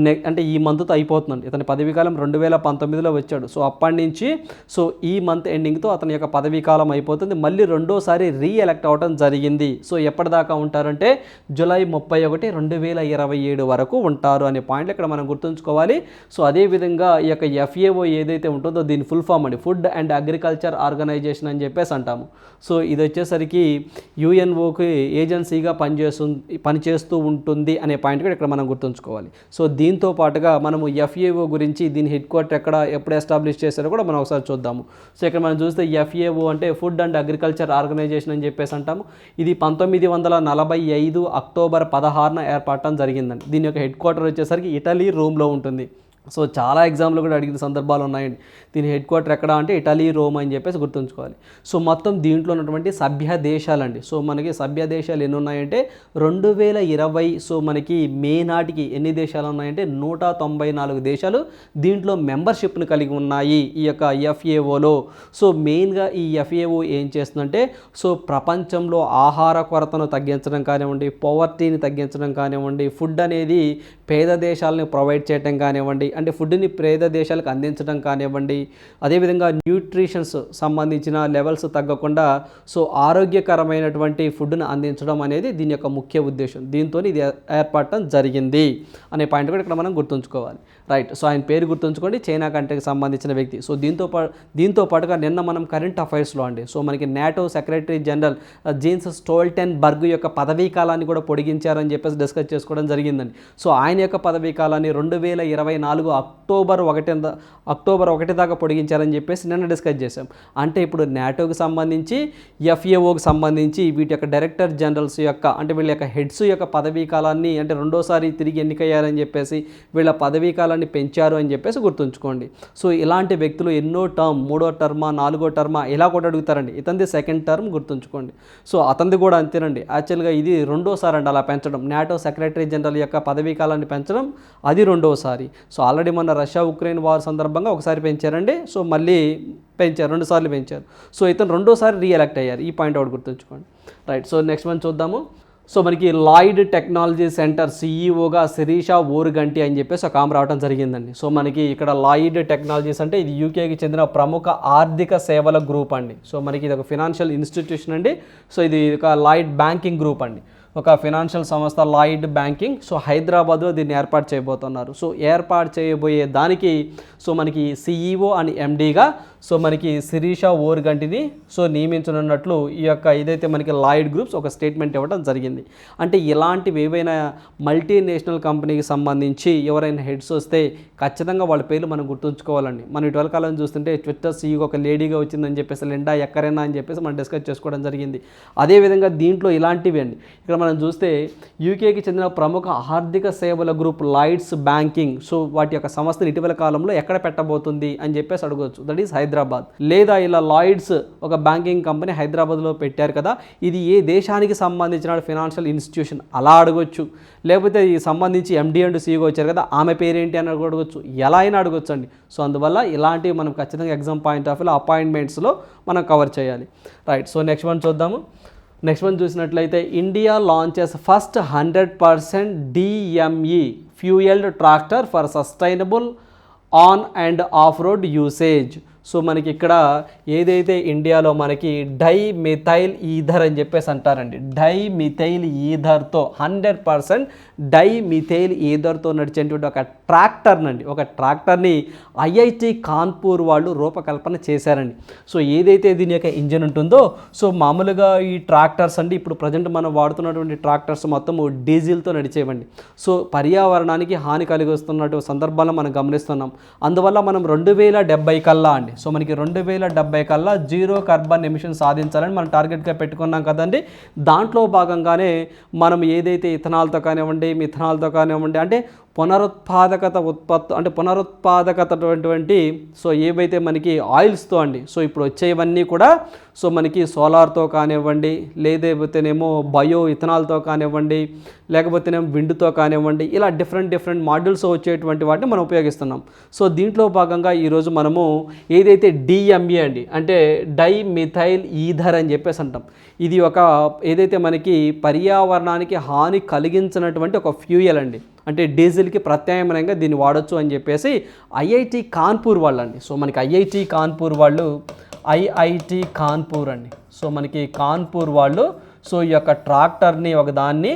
నె అంటే ఈ మంత్తో అయిపోతుందండి. ఇతని పదవీకాలం రెండు వేల పంతొమ్మిదిలో వచ్చాడు. సో అప్పటి నుంచి సో ఈ మంత్ ఎండింగ్తో అతని యొక్క పదవీ కాలం అయిపోతుంది. మళ్ళీ రెండోసారి రీఎలెక్ట్ అవ్వడం జరిగింది. సో ఎప్పటిదాకా ఉంటారంటే జూలై ముప్పై ఒకటి రెండు వేల ఇరవై ఏడు వరకు ఉంటారు అనే పాయింట్లు ఇక్కడ మనం గుర్తుంచుకోవాలి. సో అదేవిధంగా ఈ యొక్క ఎఫ్ఏఓ ఏదైతే ఉంటుందో దీని ఫుల్ ఫామ్ అండి. ఫుడ్ అండ్ అగ్రికల్చర్ ఆర్గనైజేషన్ అని చెప్పేసి అంటాము. సో ఇది వచ్చేసరికి యుఎన్ఓకి ఏజెన్సీగా పనిచేస్తు పనిచేస్తూ ఉంటుంది అనే పాయింట్ కూడా ఇక్కడ మనం గుర్తుంచుకోవాలి. సో దీంతో పాటుగా మనము ఎఫ్ఏఓ గురించి దీని హెడ్ క్వార్టర్ ఎక్కడ ఎప్పుడు ఎస్టాబ్లిష్ చేశారో కూడా మనం ఒకసారి చూద్దాము. సో ఇక్కడ మనం చూస్తే ఎఫ్ఏఓ అంటే ఫుడ్ అండ్ అగ్రికల్చర్ ఆర్గనైజేషన్ అని చెప్పేసి అంటాము. ఇది పంతొమ్మిది వందల నలభై ఐదు అక్టోబర్ పదహారున ఏర్పడటం జరిగిందండి. దీని యొక్క హెడ్ క్వార్టర్ వచ్చేసరికి ఇటలీ రోమ్లో ఉంటుంది. సో చాలా ఎగ్జామ్లు కూడా అడిగిన సందర్భాలు ఉన్నాయండి దీని హెడ్ క్వార్టర్ ఎక్కడ అంటే ఇటలీ రోమ్ అని చెప్పేసి గుర్తుంచుకోవాలి. సో మొత్తం దీంట్లో ఉన్నటువంటి సభ్య దేశాలండి. సో మనకి సభ్య దేశాలు ఎన్ని ఉన్నాయంటే రెండు వేల ఇరవై సో మనకి మే నాటికి ఎన్ని దేశాలు ఉన్నాయంటే నూట తొంభై నాలుగు దేశాలు దీంట్లో మెంబర్షిప్ను కలిగి ఉన్నాయి ఈ యొక్క ఎఫ్ఏఓలో. సో మెయిన్గా ఈ ఎఫ్ఏఓ ఏం చేస్తుందంటే సో ప్రపంచంలో ఆహార కొరతను తగ్గించడం కానివ్వండి పవర్టీని తగ్గించడం కానివ్వండి ఫుడ్ అనేది పేద దేశాలని ప్రొవైడ్ చేయడం కానివ్వండి అంటే ఫుడ్ని పేద దేశాలకు అందించడం కానివ్వండి అదేవిధంగా న్యూట్రిషన్స్ సంబంధించిన లెవెల్స్ తగ్గకుండా సో ఆరోగ్యకరమైనటువంటి ఫుడ్ను అందించడం అనేది దీని యొక్క ముఖ్య ఉద్దేశం. దీంతో ఇది ఏర్పడటం జరిగింది అనే పాయింట్ కూడా ఇక్కడ మనం గుర్తుంచుకోవాలి. రైట్. సో ఆయన పేరు గుర్తుంచుకోండి చైనా కంట్రీకి సంబంధించిన వ్యక్తి. సో దీంతో పా దీంతో పాటుగా నిన్న మనం కరెంట్ అఫైర్స్లో అండి. సో మనకి NATO secretary general Jens Stoltenberg యొక్క పదవీ కాలాన్ని కూడా పొడిగించారని చెప్పేసి డిస్కస్ చేసుకోవడం జరిగిందండి. సో ఆయన యొక్క పదవీ కాలాన్ని రెండు వేల ఇరవై నాలుగు అక్టోబర్ ఒకటి అక్టోబర్ ఒకటి దాకా పొడిగించారని చెప్పేసి నిన్న డిస్కస్ చేశాం. అంటే ఇప్పుడు నాటోకి సంబంధించి ఎఫ్ఏఓకి సంబంధించి వీటి యొక్క డైరెక్టర్ జనరల్స్ యొక్క అంటే వీళ్ళ యొక్క హెడ్స్ యొక్క పదవీ కాలాన్ని అంటే రెండోసారి తిరిగి ఎన్నికయ్యారని చెప్పేసి వీళ్ళ పదవీ కాలాన్ని పెంచారు అని చెప్పేసి గుర్తుంచుకోండి. సో ఇలాంటి వ్యక్తులు ఎన్నో టర్మ్ మూడో టర్మా నాలుగో టర్మా ఇలా కూడా అడుగుతారండి. ఇతంది సెకండ్ టర్మ్ గుర్తుంచుకోండి. సో అతనిది కూడా అంతేనండి. యాక్చువల్గా ఇది రెండోసారి అండి అలా పెంచడం. నాటో సెక్రటరీ జనరల్ యొక్క పదవీ కాలాన్ని పెంచడం అది రెండోసారి. సో ఆల్రెడీ మన రష్యా ఉక్రెయిన్ వార్ సందర్భంగా ఒకసారి పెంచారండి. సో మళ్ళీ పెంచారు రెండు సార్లు పెంచారు. సో ఇతను రెండోసారి రీఎలెక్ట్ అయ్యారు. ఈ పాయింట్ అవుట్ గుర్తుంచుకోండి. రైట్. సో నెక్స్ట్ మనం చూద్దాము. సో మనకి లాయిడ్ టెక్నాలజీ సెంటర్ సీఈఓగా శిరీష ఊరుగంటి అని చెప్పేసి ఒక ఆమె రావడం జరిగిందండి. సో మనకి ఇక్కడ లాయిడ్ టెక్నాలజీస్ అంటే ఇది యూకేకి చెందిన ప్రముఖ ఆర్థిక సేవల గ్రూప్ అండి. సో మనకి ఇది ఒక ఫినాన్షియల్ ఇన్స్టిట్యూషన్ అండి. సో ఇది ఒక లాయిడ్ బ్యాంకింగ్ గ్రూప్ అండి. ఒక ఫినాన్షియల్ సంస్థ లాయిడ్ బ్యాంకింగ్. సో హైదరాబాద్లో దీన్ని ఏర్పాటు చేయబోతున్నారు. సో ఏర్పాటు చేయబోయే దానికి సో మనకి సిఈఓ అని ఎండీగా సో మనకి శిరీష ఓర్గంటిని సో నియమించనున్నట్లు ఈ యొక్క ఏదైతే మనకి లాయిడ్ గ్రూప్స్ ఒక స్టేట్మెంట్ ఇవ్వడం జరిగింది. అంటే ఇలాంటివి ఏవైనా మల్టీనేషనల్ కంపెనీకి సంబంధించి ఎవరైనా హెడ్స్ వస్తే ఖచ్చితంగా వాళ్ళ పేర్లు మనం గుర్తుంచుకోవాలండి. మనం ఇటీవల కాలం చూస్తుంటే ట్విట్టర్ సీఈఓ ఒక లేడీగా వచ్చిందని చెప్పేసి లిండా ఎక్కరైనా అని చెప్పేసి మనం డిస్కస్ చేసుకోవడం జరిగింది. అదేవిధంగా దీంట్లో ఇలాంటివి అండి. ఇక్కడ మనం చూస్తే యూకేకి చెందిన ప్రముఖ ఆర్థిక సేవల గ్రూప్ లైట్స్ బ్యాంకింగ్ సో వాటి యొక్క సంస్థను ఇటీవల కాలంలో ఎక్కడ పెట్టబోతుంది అని చెప్పేసి అడగవచ్చు దట్ ఈస్ హైదరాబాద్. లేదా ఇలా లాయిడ్స్ ఒక బ్యాంకింగ్ కంపెనీ హైదరాబాద్లో పెట్టారు కదా ఇది ఏ దేశానికి సంబంధించిన ఫినాన్షియల్ ఇన్స్టిట్యూషన్ అలా అడగొచ్చు. లేకపోతే ఈ సంబంధించి ఎండి అండ్ సీఈఓ వచ్చారు కదా ఆమె పేరేంటి అని అడగొచ్చు. ఎలా అయినా అడగొచ్చు అండి సో అందువల్ల ఇలాంటివి మనం ఖచ్చితంగా ఎగ్జామ్ పాయింట్ ఆఫ్ వ్యూలో అపాయింట్మెంట్స్లో మనం కవర్ చేయాలి. రైట్ సో నెక్స్ట్ వన్ చూద్దాము. నెక్స్ట్ వన్ చూసినట్లయితే India launches first hundred percent DME fuelled tractor for sustainable on and off road usage so మనకి ఇక్కడ ఏదైతే ఇండియాలో మనకి డై మిథైల్ ఈథర్ అని చెప్పేసి అంటారండి. డై మిథైల్ ఈథర్తో హండ్రెడ్ పర్సెంట్ డై మిథైల్ ఈథర్తో నడిచేటువంటి ఒక ట్రాక్టర్నండి. ఒక ట్రాక్టర్ని ఐఐటి కాన్పూర్ వాళ్ళు రూపకల్పన చేశారండి. సో ఏదైతే దీని యొక్క ఇంజన్ ఉంటుందో సో మామూలుగా ఈ ట్రాక్టర్స్ అండి ఇప్పుడు ప్రజెంట్ మనం వాడుతున్నటువంటి ట్రాక్టర్స్ మొత్తం డీజిల్తో నడిచేవండి. సో పర్యావరణానికి హాని కలిగిస్తున్నటువంటి సందర్భాలను మనం గమనిస్తున్నాం. అందువల్ల మనం రెండు వేల డెబ్బై కల్లా అండి సో మనకి రెండు వేల డెబ్బై కల్లా జీరో కార్బన్ ఎమిషన్ సాధించాలని మనం టార్గెట్గా పెట్టుకున్నాం కదండి. దాంట్లో భాగంగానే మనం ఏదైతే ఇథనాల్తో కానివ్వండి మిథనాల్తో కానివ్వండి అంటే పునరుత్పాదకత ఉత్పత్తు అంటే పునరుత్పాదకతటువంటి సో ఏవైతే మనకి ఆయిల్స్తో అండి సో ఇప్పుడు వచ్చేవన్నీ కూడా సో మనకి సోలార్తో కానివ్వండి లేకపోతేనేమో బయో ఇథనాల్తో కానివ్వండి లేకపోతేనేమో విండ్తో కానివ్వండి ఇలా డిఫరెంట్ డిఫరెంట్ మాడ్యూల్స్ వచ్చేటువంటి వాటిని మనం ఉపయోగిస్తున్నాం. సో దీంట్లో భాగంగా ఈరోజు మనము ఏదైతే డిఎంఏ అండి అంటే డై మిథైల్ ఈథర్ అని చెప్పేసి అంటాం. ఇది ఒక ఏదైతే మనకి పర్యావరణానికి హాని కలిగించినటువంటి ఒక ఫ్యూయల్ అండి. అంటే డీజిల్కి ప్రత్యామ్నాయంగా దీన్ని వాడచ్చు అని చెప్పేసి ఐఐటి కాన్పూర్ వాళ్ళు అండి సో మనకి ఐఐటి కాన్పూర్ వాళ్ళు ఐఐటి కాన్పూర్ అండి. సో మనకి కాన్పూర్ వాళ్ళు సో ఈ యొక్క ట్రాక్టర్ని ఒక దాన్ని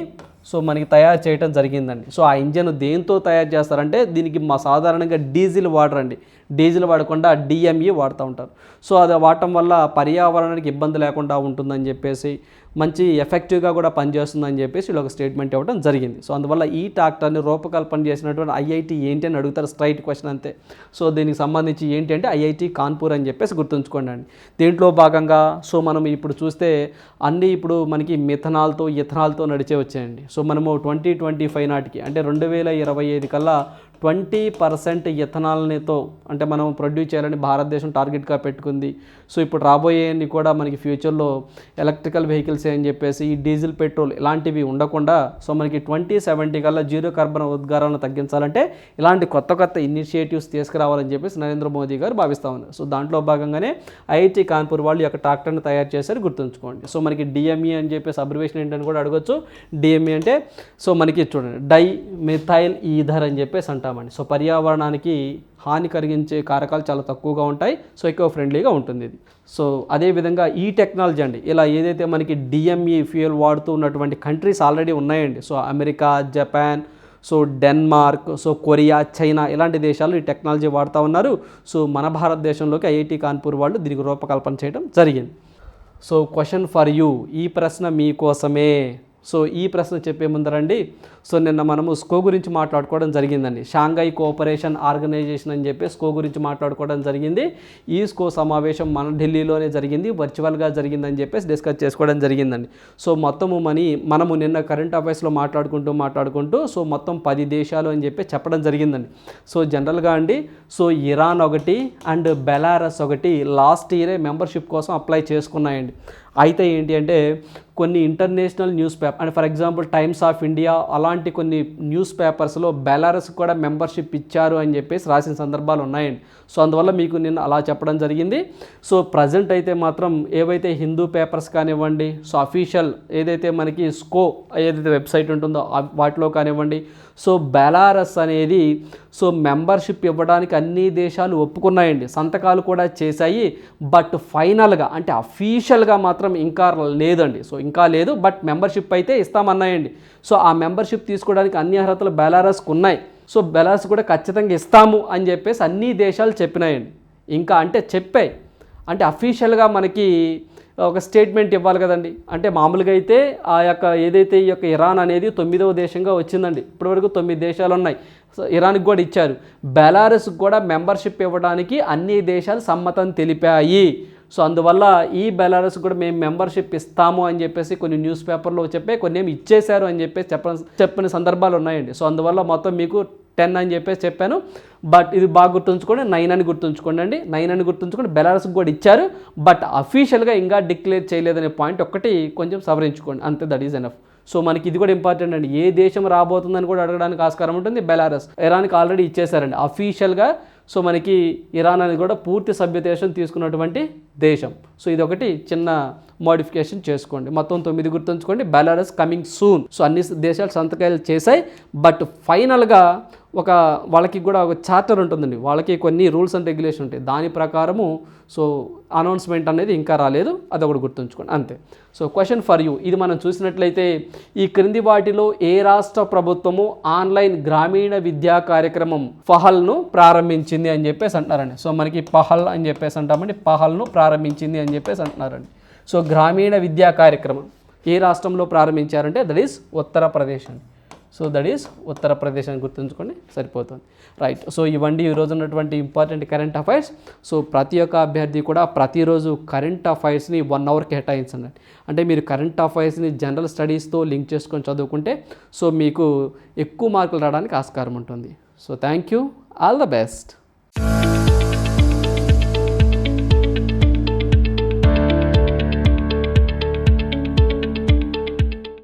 సో మనకి తయారు చేయడం జరిగిందండి. సో ఆ ఇంజన్ దేంతో తయారు చేస్తారంటే దీనికి మా సాధారణంగా డీజిల్ వాడరండి. డీజిల్ వాడకుండా డిఎంఈ వాడుతూ ఉంటారు. సో అది వాడటం వల్ల పర్యావరణానికి ఇబ్బంది లేకుండా ఉంటుందని చెప్పేసి మంచి ఎఫెక్టివ్గా కూడా పనిచేస్తుందని చెప్పేసి వీళ్ళు ఒక స్టేట్మెంట్ ఇవ్వడం జరిగింది. సో అందువల్ల ఈ ట్రాక్టర్ని రూపకల్పన చేసినటువంటి ఐఐటి ఏంటి అని అడుగుతారు స్ట్రైట్ క్వశ్చన్ అంతే. సో దీనికి సంబంధించి ఏంటి అంటే ఐఐటి కాన్పూర్ అని చెప్పేసి గుర్తుంచుకోండి అండి. దీంట్లో భాగంగా సో మనం ఇప్పుడు చూస్తే అన్నీ ఇప్పుడు మనకి మిథనాల్తో ఇథనాల్తో నడిచే వచ్చాయండి. సో మనము ట్వంటీ ట్వంటీ ఫైవ్ నాటికి అంటే రెండు వేల ఇరవై ఐదు కల్లా ట్వంటీ పర్సెంట్ ఇథనాల్నితో అంటే మనం ప్రొడ్యూస్ చేయాలని భారతదేశం టార్గెట్గా పెట్టుకుంది. సో ఇప్పుడు రాబోయేవి కూడా మనకి ఫ్యూచర్లో ఎలక్ట్రికల్ వెహికల్స్ అని చెప్పేసి ఈ డీజిల్ పెట్రోల్ ఇలాంటివి ఉండకుండా సో మనకి ట్వంటీ సెవెంటీ కల్లా జీరో కార్బన్ ఉద్గారాలను తగ్గించాలంటే ఇలాంటి కొత్త కొత్త ఇనిషియేటివ్స్ తీసుకురావాలని చెప్పేసి నరేంద్ర మోదీ గారు భావిస్తా ఉన్నారు. సో దాంట్లో భాగంగానే ఐఐటి కాన్పూర్ వాళ్ళు ఈ యొక్క ట్రాక్టర్ని తయారు చేశారు గుర్తుంచుకోండి. సో మనకి డిఎంఈ అని చెప్పేసి అబ్రివేషన్ ఏంటని కూడా అడగొచ్చు. డిఎంఈ అంటే సో మనకి చూడండి డై మిథైల్ ఈధర్ అని చెప్పేసి అంటామండి సో పర్యావరణానికి హాని కలిగించే కారకాలు చాలా తక్కువగా ఉంటాయి. సో ఎక్కువ ఫ్రెండ్లీగా ఉంటుంది ఇది. సో అదేవిధంగా ఈ టెక్నాలజీ అండి ఇలా ఏదైతే మనకి డిఎంఈ ఫ్యూయల్ వాడుతూ ఉన్నటువంటి కంట్రీస్ ఆల్రెడీ ఉన్నాయండి. So America Japan so Denmark so Korea China ఇలాంటి దేశాలు ఈ టెక్నాలజీ వాడుతూ ఉన్నారు. సో మన భారతదేశంలోకి ఐఐటి కాన్పూర్ వాళ్ళు దీనికి రూపకల్పన చేయడం జరిగింది. సో క్వశ్చన్ ఫర్ యూ ఈ ప్రశ్న మీకోసమే. సో ఈ ప్రశ్న చెప్పే ముందరండి సో నిన్న మనము స్కో గురించి మాట్లాడుకోవడం జరిగిందండి. షాంఘై కోఆపరేషన్ ఆర్గనైజేషన్ అని చెప్పి స్కో గురించి మాట్లాడుకోవడం జరిగింది. ఈ స్కో సమావేశం మన ఢిల్లీలోనే జరిగింది వర్చువల్గా జరిగిందని చెప్పేసి డిస్కస్ చేసుకోవడం జరిగిందండి. సో మొత్తము మనీ మనము నిన్న కరెంట్ అఫైర్స్లో మాట్లాడుకుంటూ మాట్లాడుకుంటూ సో మొత్తం పది దేశాలు అని చెప్పి చెప్పడం జరిగిందండి. సో జనరల్గా అండి సో ఇరాన్ ఒకటి అండ్ బెలారస్ ఒకటి లాస్ట్ ఇయరే మెంబర్షిప్ కోసం అప్లై చేసుకున్నాయండి. అయితే ఏంటి అంటే కొన్ని international news paper and for example Times of India అలాంటి కొన్ని న్యూస్ పేపర్స్లో బెలారస్ కూడా మెంబర్షిప్ ఇచ్చారు అని చెప్పేసి రాసిన సందర్భాలు ఉన్నాయండి. సో అందువల్ల మీకు నేను అలా చెప్పడం జరిగింది. సో ప్రజెంట్ అయితే మాత్రం ఏవైతే హిందూ పేపర్స్ కానివ్వండి సో అఫీషియల్ ఏదైతే మనకి స్కో ఏదైతే వెబ్సైట్ ఉంటుందో వాటిలో కానివ్వండి సో బెలారస్ అనేది సో మెంబర్షిప్ ఇవ్వడానికి అన్ని దేశాలు ఒప్పుకున్నాయండి. సంతకాలు కూడా చేశాయి. బట్ ఫైనల్గా అంటే అఫీషియల్గా మాత్రం ఇంకా లేదండి. సో ఇంకా లేదు. బట్ మెంబర్షిప్ అయితే ఇస్తామన్నాయండి. సో ఆ మెంబర్షిప్ తీసుకోవడానికి అన్ని అర్హతలు బెలారస్కు ఉన్నాయి. సో బెలారస్ కూడా ఖచ్చితంగా ఇస్తాము అని చెప్పేసి అన్ని దేశాలు చెప్పినాయండి. ఇంకా అంటే చెప్పాయి. అంటే అఫీషియల్గా మనకి ఒక స్టేట్మెంట్ ఇవ్వాలి కదండి. అంటే మామూలుగా అయితే ఆ యొక్క ఏదైతే ఈ యొక్క ఇరాన్ అనేది తొమ్మిదవ దేశంగా వచ్చిందండి. ఇప్పటివరకు తొమ్మిది దేశాలు ఉన్నాయి. సో ఇరాన్కి కూడా ఇచ్చారు. బెలారస్కి కూడా మెంబర్షిప్ ఇవ్వడానికి అన్ని దేశాలు సమ్మతం తెలిపాయి. సో అందువల్ల ఈ బెలారస్ కూడా మేము మెంబర్షిప్ ఇస్తాము అని చెప్పేసి కొన్ని న్యూస్ పేపర్లో చెప్పే కొన్ని ఏమి ఇచ్చేశారు అని చెప్పేసి చెప్ప చెప్పిన సందర్భాలు ఉన్నాయండి. సో అందువల్ల మొత్తం మీకు టెన్ అని చెప్పేసి చెప్పాను. బట్ ఇది బాగా గుర్తుంచుకోండి నైన్ అని గుర్తుంచుకోండి అండి. నైన్ అని గుర్తుంచుకోండి బెలారస్కి కూడా ఇచ్చారు. బట్ అఫీషియల్గా ఇంకా డిక్లేర్ చేయలేదనే పాయింట్ ఒక్కటి కొంచెం సవరించుకోండి. అంతే దట్ ఈజ్ ఎనఫ్ సో మనకి ఇది కూడా ఇంపార్టెంట్ అండి. ఏ దేశం రాబోతుందని కూడా అడగడానికి ఆస్కారం ఉంటుంది. బెలారస్ ఇరాన్కి ఆల్రెడీ ఇచ్చేసారండి అఫీషియల్గా సో మనకి ఇరాన్ అనేది కూడా పూర్తి సభ్యదేశం తీసుకున్నటువంటి దేశం. సో ఇది ఒకటి చిన్న మోడిఫికేషన్ చేసుకోండి. మొత్తం తొమ్మిది గుర్తుంచుకోండి. బెలారస్ కమింగ్ సూన్ సో అన్ని దేశాలు సంతకాలు చేశాయి. బట్ ఫైనల్గా ఒక వాళ్ళకి కూడా ఒక చార్టర్ ఉంటుందండి. వాళ్ళకి కొన్ని రూల్స్ అండ్ రెగ్యులేషన్ ఉంటాయి. దాని ప్రకారము సో అనౌన్స్మెంట్ అనేది ఇంకా రాలేదు. అది ఒకటి గుర్తుంచుకోండి. అంతే. So question for you. ఇది మనం చూసినట్లయితే ఈ క్రింది వాటిలో ఏ రాష్ట్ర ప్రభుత్వము ఆన్లైన్ గ్రామీణ విద్యా కార్యక్రమం ఫహల్ను ప్రారంభించింది అని చెప్పేసి అంటున్నారండి. సో మనకి పహల్ అని చెప్పేసి అంటామండి. పహల్ను ప్రారంభించింది అని చెప్పేసి అంటున్నారండి. సో గ్రామీణ విద్యా కార్యక్రమం ఏ రాష్ట్రంలో ప్రారంభించారంటే దట్ ఈస్ ఉత్తరప్రదేశ్ అండి. సో దట్ ఈస్ ఉత్తరప్రదేశ్ అని గుర్తుంచుకోండి సరిపోతుంది. రైట్ సో ఇవన్నీ ఈరోజు ఉన్నటువంటి ఇంపార్టెంట్ కరెంట్ అఫైర్స్ సో ప్రతి ఒక్క అభ్యర్థి కూడా ప్రతిరోజు కరెంట్ అఫైర్స్ని వన్ అవర్ కేటాయించండి. అంటే మీరు కరెంట్ అఫైర్స్ని జనరల్ స్టడీస్తో లింక్ చేసుకొని చదువుకుంటే సో మీకు ఎక్కువ మార్కులు రావడానికి ఆస్కారం ఉంటుంది. So thank you all the best